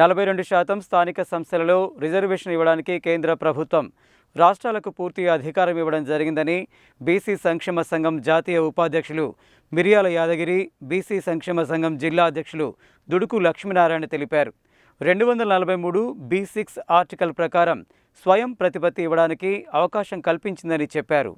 నలభై రెండు శాతం స్థానిక సంస్థలలో రిజర్వేషన్ ఇవ్వడానికి కేంద్ర ప్రభుత్వం రాష్ట్రాలకు పూర్తి అధికారం ఇవ్వడం జరిగిందని బీసీ సంక్షేమ సంఘం జాతీయ ఉపాధ్యక్షులు మిరియాల యాదగిరి బీసీ సంక్షేమ సంఘం జిల్లా అధ్యక్షులు దుడుకు లక్ష్మీనారాయణ తెలిపారు. రెండు వందల నలభై మూడు బీ సిక్స్ ఆర్టికల్ ప్రకారం స్వయం ప్రతిపత్తి ఇవ్వడానికి అవకాశం కల్పించిందని చెప్పారు.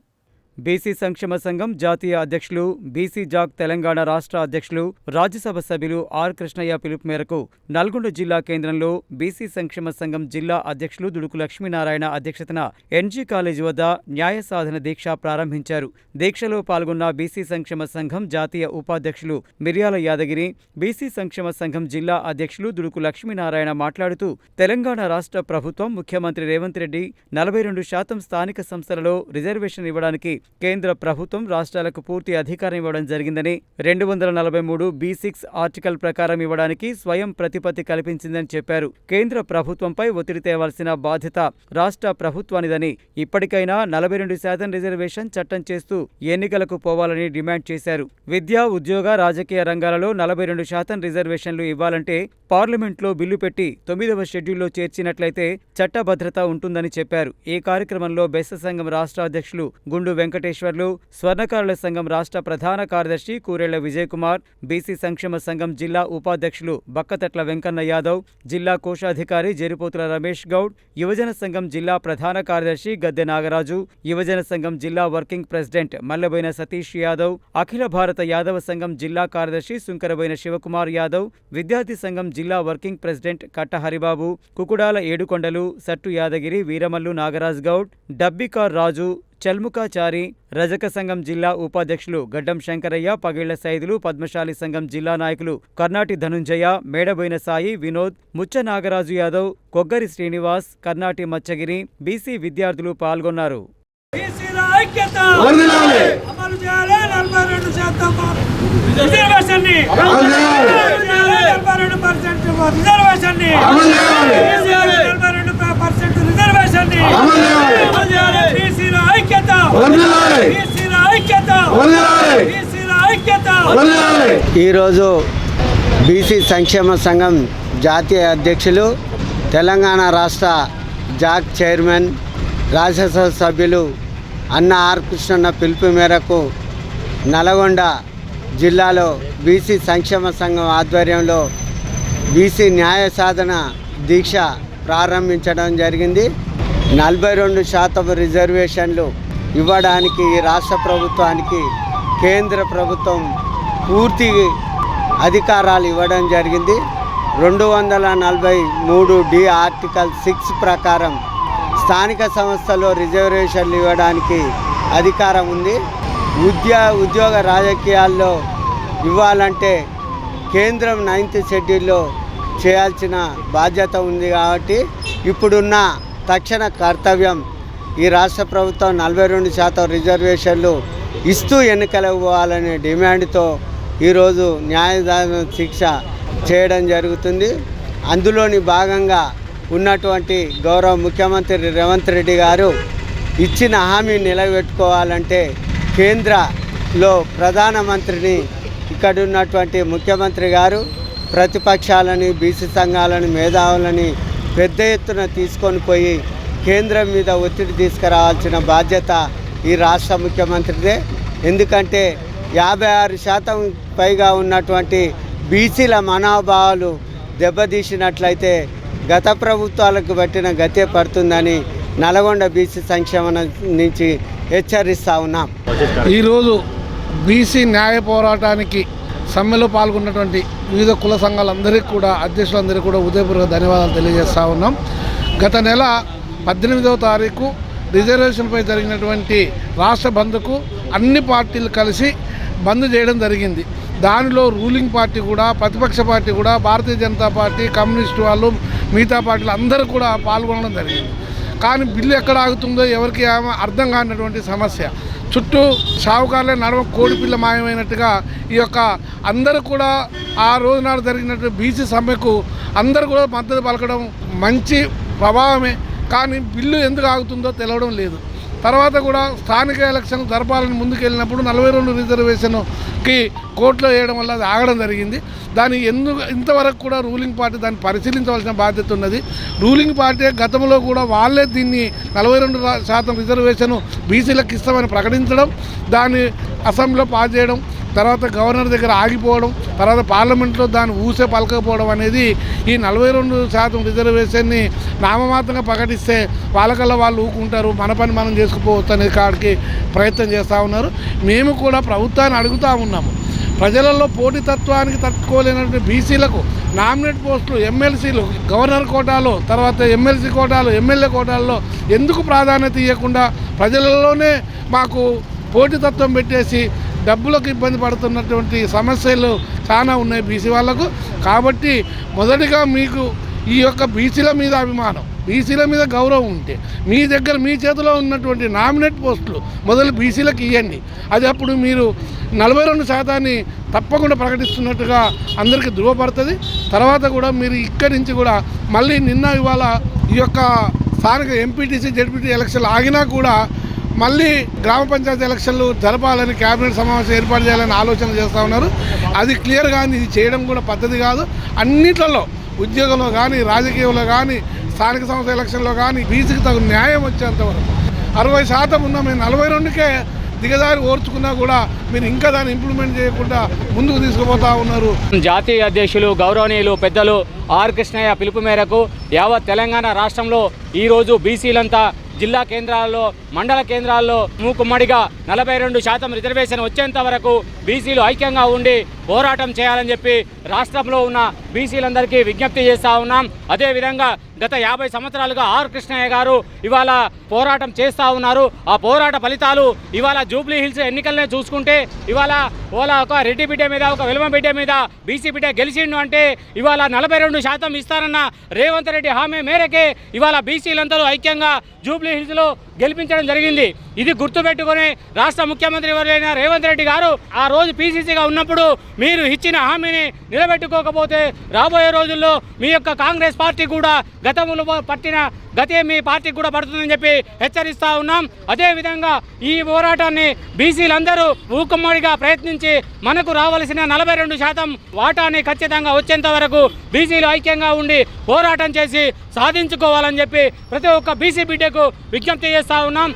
బీసీ సంక్షేమ సంఘం జాతీయ అధ్యక్షులు బీసీ జాగ్ తెలంగాణ రాష్ట్ర అధ్యక్షులు రాజ్యసభ సభ్యులు ఆర్ కృష్ణయ్య పిలుపు మేరకు నల్గొండ జిల్లా కేంద్రంలో బీసీ సంక్షేమ సంఘం జిల్లా అధ్యక్షులు దుడుకు లక్ష్మీనారాయణ అధ్యక్షతన ఎన్జీ కాలేజీ వద్ద న్యాయ సాధన దీక్ష ప్రారంభించారు. దీక్షలో పాల్గొన్న బీసీ సంక్షేమ సంఘం జాతీయ ఉపాధ్యక్షులు మిర్యాల యాదగిరి బీసీ సంక్షేమ సంఘం జిల్లా అధ్యక్షులు దుడుకు లక్ష్మీనారాయణ మాట్లాడుతూ తెలంగాణ రాష్ట్ర ప్రభుత్వం ముఖ్యమంత్రి రేవంత్ రెడ్డి నలభై రెండు శాతం స్థానిక సంస్థలలో రిజర్వేషన్ ఇవ్వడానికి కేంద్ర ప్రభుత్వం రాష్ట్రాలకు పూర్తి అధికారం ఇవ్వడం జరిగిందని రెండు వందల నలభై మూడు బి సిక్స్ ఆర్టికల్ ప్రకారం ఇవ్వడానికి స్వయం ప్రతిపత్తి కల్పించిందని చెప్పారు. కేంద్ర ప్రభుత్వంపై ఒత్తిడి తేవాల్సిన బాధ్యత రాష్ట్ర ప్రభుత్వానిదని ఇప్పటికైనా నలభై రెండు శాతం రిజర్వేషన్ చట్టం చేస్తూ ఎన్నికలకు పోవాలని డిమాండ్ చేశారు. విద్యా ఉద్యోగ రాజకీయ రంగాలలో నలభై రెండు శాతం రిజర్వేషన్లు ఇవ్వాలంటే పార్లమెంట్లో బిల్లు పెట్టి తొమ్మిదవ షెడ్యూల్లో చేర్చినట్లయితే చట్టభద్రత ఉంటుందని చెప్పారు. ఈ కార్యక్రమంలో బెస్స సంఘం రాష్ట్ర అధ్యక్షులు గుండు వెంకటేశ్వర్లు స్వర్ణకారుల సంఘం రాష్ట్ర ప్రధాన కార్యదర్శి కూరెళ్ళ విజయ్ కుమార్ బీసీ సంక్షేమ సంఘం జిల్లా ఉపాధ్యక్షులు బక్కతట్ల వెంకన్న యాదవ్ జిల్లా కోశాధికారి జరిపోతుల రమేష్ గౌడ్ యువజన సంఘం జిల్లా ప్రధాన కార్యదర్శి గద్దె నాగరాజు యువజన సంఘం జిల్లా వర్కింగ్ ప్రెసిడెంట్ మల్లబోయిన సతీష్ యాదవ్ అఖిల భారత యాదవ సంఘం జిల్లా కార్యదర్శి సుంకరబోయిన శివకుమార్ యాదవ్ విద్యార్థి సంఘం జిల్లా వర్కింగ్ ప్రెసిడెంట్ కట్ట హరిబాబు కుకుడాల ఏడుకొండలు సట్టు యాదగిరి వీరమల్లు నాగరాజ్ గౌడ్ డబ్బికార్ రాజు చల్ముకాచారి రజక సంఘం జిల్లా ఉపాధ్యక్షులు గడ్డం శంకరయ్య పగిళ్ళ సైదులు పద్మశాలి సంఘం జిల్లా నాయకులు కర్నాటి ధనుంజయ మేడబోయిన సాయి వినోద్ ముచ్చ నాగరాజు యాదవ్ కొగ్గరి శ్రీనివాస్ కర్నాటి మచ్చగిరి బీసీ విద్యార్థులు పాల్గొన్నారు. అమలు చేయాలి. నలభై రెండు శాతం రిజర్వేషన్ని అమలు చేయాలి. నలభై రెండు పర్సెంట్ రిజర్వేషన్ని అమలు చేయాలి. నలభై రెండు పర్సెంట్ రిజర్వేషన్ని అమలు చేయాలి. అమలు చేయాలి. బీసీల ఐక్యత వందనాలు. బీసీల ఐక్యత వందనాలు. బీసీల ఐక్యత వందనాలు. ఈరోజు బీసీ సంక్షేమ సంఘం జాతీయ అధ్యక్షులు తెలంగాణ రాష్ట్ర జాక్ చైర్మన్ రాజ్యసభ సభ్యులు అన్న ఆర్ కృష్ణన్న పిలుపు మేరకు నల్గొండ జిల్లాలో బీసీ సంక్షేమ సంఘం ఆధ్వర్యంలో బీసీ న్యాయ సాధన దీక్ష ప్రారంభించడం జరిగింది. నలభై రెండు శాతం రిజర్వేషన్లు ఇవ్వడానికి ఈ రాష్ట్ర ప్రభుత్వానికి కేంద్ర ప్రభుత్వం పూర్తి అధికారాలు ఇవ్వడం జరిగింది. రెండు వందల నలభై మూడు డి ఆర్టికల్ సిక్స్ ప్రకారం స్థానిక సంస్థలో రిజర్వేషన్లు ఇవ్వడానికి అధికారం ఉంది. ఉద్యో ఉద్యోగ రాజకీయాల్లో ఇవ్వాలంటే కేంద్రం నైన్త్ షెడ్యూల్లో చేయాల్సిన బాధ్యత ఉంది కాబట్టి ఇప్పుడున్న తక్షణ కర్తవ్యం ఈ రాష్ట్ర ప్రభుత్వం నలభై రెండు శాతం రిజర్వేషన్లు ఇస్తూ ఎన్నికలకు పోవాలనే డిమాండ్తో ఈరోజు న్యాయదాన శిక్ష చేయడం జరుగుతుంది. అందులోని భాగంగా ఉన్నటువంటి గౌరవ ముఖ్యమంత్రి రేవంత్ రెడ్డి గారు ఇచ్చిన హామీ నిలబెట్టుకోవాలంటే కేంద్రలో ప్రధానమంత్రిని ఇక్కడ ఉన్నటువంటి ముఖ్యమంత్రి గారు ప్రతిపక్షాలని బీసీ సంఘాలని మేధావులని పెద్ద ఎత్తున తీసుకొని పోయి కేంద్రం మీద ఒత్తిడి తీసుకురావాల్సిన బాధ్యత ఈ రాష్ట్ర ముఖ్యమంత్రిదే. ఎందుకంటే యాభై ఆరు శాతం పైగా ఉన్నటువంటి బీసీల మనోభావాలు దెబ్బతీసినట్లయితే గత ప్రభుత్వాలకు పట్టిన గతే పడుతుందని నల్గొండ బీసీ సంక్షేమ నుంచి హెచ్చరిస్తా ఉన్నాం. ఈరోజు బీసీ న్యాయ పోరాటానికి సమ్మెలో పాల్గొన్నటువంటి వివిధ కుల సంఘాలందరికీ కూడా అధ్యక్షులందరికీ కూడా ఉదయపూర్వక ధన్యవాదాలు తెలియజేస్తా ఉన్నాం. గత నెల పద్దెనిమిదవ తారీఖు రిజర్వేషన్పై జరిగినటువంటి రాష్ట్ర బంద్కు అన్ని పార్టీలు కలిసి బంద్ చేయడం జరిగింది. దానిలో రూలింగ్ పార్టీ కూడా ప్రతిపక్ష పార్టీ కూడా భారతీయ జనతా పార్టీ కమ్యూనిస్టు వాళ్ళు మిగతా పార్టీలు అందరూ కూడా పాల్గొనడం జరిగింది. కానీ బిల్లు ఎక్కడ ఆగుతుందో ఎవరికి ఏమో అర్థం కానటువంటి సమస్య. చుట్టూ షావుకారులే నడవ కోడిపిల్ల మాయమైనట్టుగా ఈ యొక్క అందరూ కూడా ఆ రోజు నాడు జరిగినట్టు బీసీ సమ్మెకు అందరూ కూడా మద్దతు పలకడం మంచి ప్రభావమే. కానీ బిల్లు ఎందుకు ఆగుతుందో తెలవడం లేదు. తర్వాత కూడా స్థానిక ఎలక్షన్ జరపాలని ముందుకెళ్ళినప్పుడు నలభై రెండు రిజర్వేషన్కి కోర్టులో వేయడం వల్ల అది ఆగడం జరిగింది. దాని ఎందుకు ఇంతవరకు కూడా రూలింగ్ పార్టీ దాన్ని పరిశీలించవలసిన బాధ్యత ఉన్నది. రూలింగ్ పార్టీ గతంలో కూడా వాళ్ళే దీన్ని నలభై రెండు శాతం రిజర్వేషన్ బీసీలకు ఇస్తామని ప్రకటించడం దాన్ని అసెంబ్లీలో పాస్ చేయడం తర్వాత గవర్నర్ దగ్గర ఆగిపోవడం తర్వాత పార్లమెంట్లో దాన్ని ఊసే పలకపోవడం అనేది ఈ నలభై రెండు శాతం రిజర్వేషన్ని నామమాత్రంగా ప్రకటిస్తే వాళ్ళకల్లా వాళ్ళు ఊకుంటారు మన పని మనం చేసుకుపోవచ్చు అనే కాడికి ప్రయత్నం చేస్తూ ఉన్నారు. మేము కూడా ప్రభుత్వాన్ని అడుగుతూ ఉన్నాము. ప్రజలలో పోటీతత్వానికి తట్టుకోలేనటువంటి బీసీలకు నామినేట్ పోస్టులు ఎమ్మెల్సీలు గవర్నర్ కోటాలో తర్వాత ఎమ్మెల్సీ కోటాలు ఎమ్మెల్యే కోటాల్లో ఎందుకు ప్రాధాన్యత ఇవ్వకుండా ప్రజలలోనే మాకు పోటీతత్వం పెట్టేసి డబ్బులకు ఇబ్బంది పడుతున్నటువంటి సమస్యలు చాలా ఉన్నాయి బీసీ వాళ్ళకు. కాబట్టి మొదటిగా మీకు ఈ యొక్క బీసీల మీద అభిమానం బీసీల మీద గౌరవం ఉంటే మీ దగ్గర మీ చేతిలో ఉన్నటువంటి నామినేట్ పోస్టులు మొదలు బీసీలకు ఇవ్వండి అది అప్పుడు మీరు నలభై రెండు శాతాన్ని తప్పకుండా ప్రకటిస్తున్నట్టుగా అందరికీ ధృవపడుతుంది. తర్వాత కూడా మీరు ఇక్కడి నుంచి కూడా మళ్ళీ నిన్న ఇవాళ ఈ యొక్క స్థానిక ఎంపీటీసీ జడ్పీటీ ఎలక్షన్లు ఆగినా కూడా మళ్ళీ గ్రామ పంచాయతీ ఎలక్షన్లు జరపాలని కేబినెట్ సమావేశం ఏర్పాటు చేయాలని ఆలోచన చేస్తూ ఉన్నారు. అది క్లియర్ కానీ ఇది చేయడం కూడా పద్ధతి కాదు. అన్నిట్లలో ఉద్యోగంలో కానీ రాజకీయంలో కానీ స్థానిక సంస్థ ఎలక్షన్లో కానీ బీసీకి తగు న్యాయం వచ్చేంతవరకు అరవై శాతం ఉన్న మేము నలభై రెండుకే దిగదారి ఓర్చుకున్నా కూడా మీరు ఇంకా దాన్ని ఇంప్లిమెంట్ చేయకుండా ముందుకు తీసుకుపోతా ఉన్నారు. జాతీయ అధ్యక్షులు గౌరవనీయులు పెద్దలు ఆర్ కృష్ణయ్య పిలుపు మేరకు యావత్ తెలంగాణ రాష్ట్రంలో ఈరోజు బీసీలంతా జిల్లా కేంద్రాల్లో మండల కేంద్రాల్లో మూకుమ్మడిగా నలభై రెండు శాతం రిజర్వేషన్ వచ్చేంత వరకు బీసీలు ఐక్యంగా ఉండి పోరాటం చేయాలని చెప్పి రాష్ట్రంలో ఉన్న బీసీలందరికీ విజ్ఞప్తి చేస్తా ఉన్నాం. అదేవిధంగా గత యాభై సంవత్సరాలుగా ఆర్ కృష్ణయ్య గారు ఇవాళ పోరాటం చేస్తూ ఉన్నారు. ఆ పోరాట ఫలితాలు ఇవాళ జూబ్లీ హిల్స్ ఎన్నికలనే చూసుకుంటే ఇవాళ ఓలా ఒక రెడ్డి బిడ్డ మీద ఒక వెలుమ బిడ్డ మీద బీసీ బిడ్డ గెలిచిండు అంటే ఇవాళ నలభై రెండు శాతం ఇస్తారన్న రేవంత్ రెడ్డి హామీ మేరకే ఇవాళ బీసీలందరూ ఐక్యంగా జూబ్లీ హిల్స్లో గెలిపించడం జరిగింది. ఇది గుర్తుపెట్టుకుని రాష్ట్ర ముఖ్యమంత్రి ఎవరైన రేవంత్ రెడ్డి గారు ఆ రోజు పీసీసీగా ఉన్నప్పుడు మీరు ఇచ్చిన హామీని నిలబెట్టుకోకపోతే రాబోయే రోజుల్లో మీ యొక్క కాంగ్రెస్ పార్టీ కూడా గతంలో పట్టిన గతే మీ పార్టీకి కూడా పడుతుందని చెప్పి హెచ్చరిస్తూ ఉన్నాం. అదేవిధంగా ఈ పోరాటాన్ని బీసీలందరూ ఊకమ్మడిగా ప్రయత్నించి మనకు రావలసిన నలభై రెండు శాతం వాటాని ఖచ్చితంగా వచ్చేంత వరకు బీసీలు ఐక్యంగా ఉండి పోరాటం చేసి సాధించుకోవాలని చెప్పి ప్రతి ఒక్క బీసీ బిడ్డకు విజ్ఞప్తి చేస్తూ ఉన్నాం.